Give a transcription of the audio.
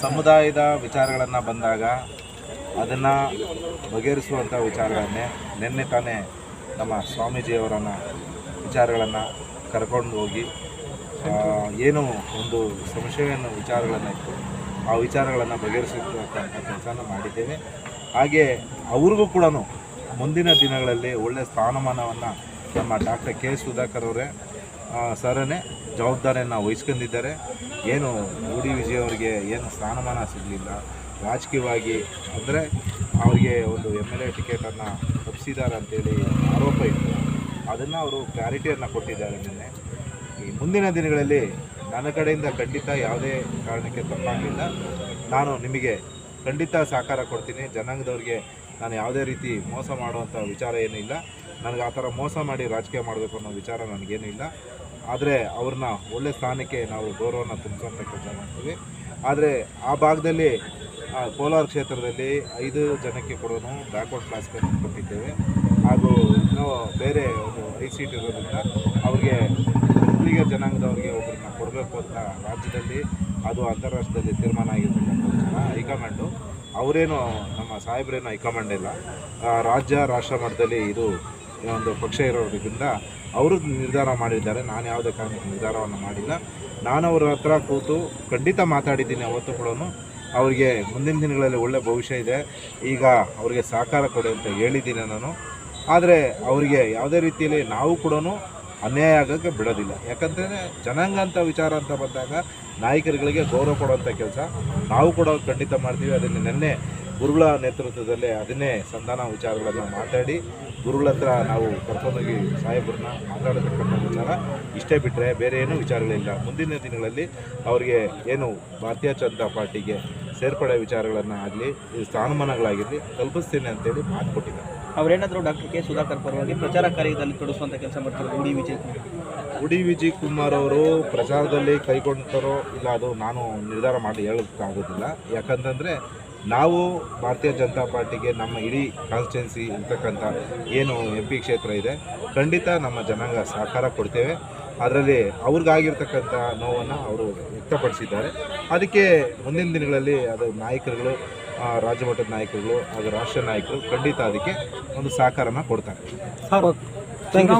ಸಮುದಾಯದ ವಿಚಾರಗಳನ್ನು ಬಂದಾಗ ಅದನ್ನು ಬಗೆಹರಿಸುವಂಥ ವಿಚಾರಗಳನ್ನೇ ನಿನ್ನೆ ತಾನೇ ನಮ್ಮ ಸ್ವಾಮೀಜಿಯವರನ್ನ ವಿಚಾರಗಳನ್ನು ಕರ್ಕೊಂಡು ಹೋಗಿ ಏನು ಒಂದು ಸಂಶಯವನ್ನು ವಿಚಾರಗಳನ್ನು ಇತ್ತು ಆ ವಿಚಾರಗಳನ್ನು ಬಗೆಹರಿಸುವಂಥ ಕೆಲಸನ ಮಾಡಿದ್ದೇವೆ. ಹಾಗೆ ಅವ್ರಿಗೂ ಕೂಡ ಮುಂದಿನ ದಿನಗಳಲ್ಲಿ ಒಳ್ಳೆಯ ಸ್ಥಾನಮಾನವನ್ನು ನಮ್ಮ ಡಾಕ್ಟರ್ ಕೆ ಸುಧಾಕರ್ ಅವರೇ ಸರನೇ ಜವಾಬ್ದಾರಿಯನ್ನು ವಹಿಸ್ಕೊಂಡಿದ್ದಾರೆ. ಏನು ಡಿ ವಿಜಯ್ ಅವರಿಗೆ ಏನು ಸ್ಥಾನಮಾನ ಸಿಗಲಿಲ್ಲ. ರಾಜಕೀಯವಾಗಿ ಅಂದರೆ ಅವರಿಗೆ ಒಂದು ಎಂ ಎಲ್ ಎ ಟಿಕೆಟನ್ನು ತಪ್ಪಿಸಿದ್ದಾರೆ ಅಂತೇಳಿ ಆರೋಪ ಇತ್ತು. ಅದನ್ನು ಅವರು ಕ್ಲಾರಿಟಿಯನ್ನು ಕೊಟ್ಟಿದ್ದಾರೆ ನಿನ್ನೆ. ಈ ಮುಂದಿನ ದಿನಗಳಲ್ಲಿ ನನ್ನ ಕಡೆಯಿಂದ ಖಂಡಿತ ಯಾವುದೇ ಕಾರಣಕ್ಕೆ ತಪ್ಪಾಗಲಿಲ್ಲ. ನಾನು ನಿಮಗೆ ಖಂಡಿತ ಸಹಕಾರ ಕೊಡ್ತೀನಿ. ಜನಾಂಗದವ್ರಿಗೆ ನಾನು ಯಾವುದೇ ರೀತಿ ಮೋಸ ಮಾಡುವಂಥ ವಿಚಾರ ಏನೂ ಇಲ್ಲ ನನಗೆ ಆ ಥರ ಮೋಸ ಮಾಡಿ ರಾಜಕೀಯ ಮಾಡಬೇಕು ಅನ್ನೋ ವಿಚಾರ ನನಗೇನು ಇಲ್ಲ. ಆದರೆ ಅವ್ರನ್ನ ಒಳ್ಳೆ ಸ್ಥಾನಕ್ಕೆ ನಾವು ಗೌರವನ ತುಂಬಿಸೋಂಥ ಕೆಲಸ ಮಾಡ್ತೀವಿ. ಆದರೆ ಆ ಭಾಗದಲ್ಲಿ ಕೋಲಾರ ಕ್ಷೇತ್ರದಲ್ಲಿ ಐದು ಜನಕ್ಕೆ ಕೂಡ ಬ್ಯಾಕ್ವರ್ಡ್ ಕ್ಲಾಸ್ಗೆ ಕೊಟ್ಟಿದ್ದೇವೆ. ಹಾಗೂ ಇನ್ನೂ ಬೇರೆ ಒಂದು ಐ ಸೀಟ್ ಇರೋದ್ರಿಂದ ಅವ್ರಿಗೆ ಹುಲಿಗ ಜನಾಂಗದವ್ರಿಗೆ ಒಬ್ಬರನ್ನ ಕೊಡಬೇಕು ಅಂತ ರಾಜ್ಯದಲ್ಲಿ ಅದು ಅಂತಾರಾಷ್ಟ್ರದಲ್ಲಿ ತೀರ್ಮಾನ ಆಗಿರ್ತಕ್ಕಂಥ ಜನ ಹೈಕಮಾಂಡು. ಅವರೇನು ನಮ್ಮ ಸಾಹೇಬ್ರೇನು ಹೈಕಮಾಂಡ್ ಇಲ್ಲ. ರಾಜ್ಯ ರಾಷ್ಟ್ರ ಮಟ್ಟದಲ್ಲಿ ಇದು ಒಂದು ಪಕ್ಷ ಇರೋದ್ರಿಂದ ಅವರು ನಿರ್ಧಾರ ಮಾಡಿದ್ದಾರೆ. ನಾನು ಯಾವುದೇ ಕಾರಣಕ್ಕೆ ನಿರ್ಧಾರವನ್ನು ಮಾಡಿಲ್ಲ. ನಾನು ಅವರ ಹತ್ರ ಕೂತು ಖಂಡಿತ ಮಾತಾಡಿದ್ದೀನಿ ಅವತ್ತು ಕೂಡ. ಅವರಿಗೆ ಮುಂದಿನ ದಿನಗಳಲ್ಲಿ ಒಳ್ಳೆ ಭವಿಷ್ಯ ಇದೆ. ಈಗ ಅವರಿಗೆ ಸಹಕಾರ ಕೊಡಿ ಅಂತ ಹೇಳಿದ್ದೀನಿ ನಾನು. ಆದರೆ ಅವರಿಗೆ ಯಾವುದೇ ರೀತಿಯಲ್ಲಿ ನಾವು ಕೂಡ ಅನ್ಯಾಯ ಆಗೋಕ್ಕೆ ಬಿಡೋದಿಲ್ಲ. ಯಾಕಂತಂದರೆ ಜನಾಂಗ ಅಂತ ವಿಚಾರ ಅಂತ ಬಂದಾಗ ನಾಯಕರುಗಳಿಗೆ ಗೌರವ ಕೊಡುವಂಥ ಕೆಲಸ ನಾವು ಕೂಡ ಖಂಡಿತ ಮಾಡ್ತೀವಿ. ಅದನ್ನು ನಿನ್ನೆ ಗುರುಗಳ ನೇತೃತ್ವದಲ್ಲಿ ಅದನ್ನೇ ಸಂಧಾನ ವಿಚಾರಗಳನ್ನು ಮಾತಾಡಿ ಗುರುಗಳ ಹತ್ರ ನಾವು ಕರ್ಕೊಂಡೋಗಿ ಸಾಹೇಬ್ರನ್ನ ಮಾತಾಡತಕ್ಕಂಥ ವಿಚಾರ ಇಷ್ಟೇ ಬಿಟ್ಟರೆ ಬೇರೆ ಏನೂ ವಿಚಾರಗಳಿಲ್ಲ. ಮುಂದಿನ ದಿನಗಳಲ್ಲಿ ಅವರಿಗೆ ಏನು ಭಾರತೀಯ ಜನತಾ ಪಾರ್ಟಿಗೆ ಸೇರ್ಪಡೆ ವಿಚಾರಗಳನ್ನು ಆಗಲಿ ಸ್ಥಾನಮಾನಗಳಾಗಿರಲಿ ಕಲ್ಪಿಸ್ತೀನಿ ಅಂತೇಳಿ ಮಾತು ಕೊಟ್ಟಿದ್ದಾರೆ. ಅವರೇನಾದರೂ ಡಾಕ್ಟರ್ ಕೆ. ಸುಧಾಕರ್ ಪರವಾಗಿ ಪ್ರಚಾರ ಕಾರ್ಯದಲ್ಲಿ ತೊಡಗಿಸುವಂಥ ಕೆಲಸ ಮಾಡ್ತಾರೆ ಡಿ ವಿಜಯ್ ಉಡಿ ವಿಜಯ್ ಕುಮಾರ್ ಅವರು ಪ್ರಚಾರದಲ್ಲಿ ಕೈಗೊಂಡ್ತಾರೋ ಇಲ್ಲ ಅದು ನಾನು ನಿರ್ಧಾರ ಮಾಡಿ ಹೇಳೋಕ್ಕಾಗೋದಿಲ್ಲ. ಯಾಕಂತಂದರೆ ನಾವು ಭಾರತೀಯ ಜನತಾ ಪಾರ್ಟಿಗೆ ನಮ್ಮ ಇಡೀ ಕಾನ್ಸ್ಟಿಟ್ಯೆನ್ಸಿ ಇರ್ತಕ್ಕಂಥ ಏನು ಎಂ ಪಿ ಕ್ಷೇತ್ರ ಇದೆ ಖಂಡಿತ ನಮ್ಮ ಜನಾಂಗ ಸಹಕಾರ ಕೊಡ್ತೇವೆ. ಅದರಲ್ಲಿ ಅವ್ರಿಗಾಗಿರ್ತಕ್ಕಂಥ ನೋವನ್ನು ಅವರು ವ್ಯಕ್ತಪಡಿಸಿದ್ದಾರೆ. ಅದಕ್ಕೆ ಮುಂದಿನ ದಿನಗಳಲ್ಲಿ ಅದು ನಾಯಕರುಗಳು ರಾಜ್ಯಮಟ್ಟದ ರಾಜ್ಯ ಮಟ್ಟದ ನಾಯಕರುಗಳು ಹಾಗೂ ರಾಷ್ಟ್ರೀಯ ನಾಯಕರು ಖಂಡಿತ ಅದಕ್ಕೆ ಒಂದು ಸಹಕಾರನ ಕೊಡ್ತಾರೆ. Thank you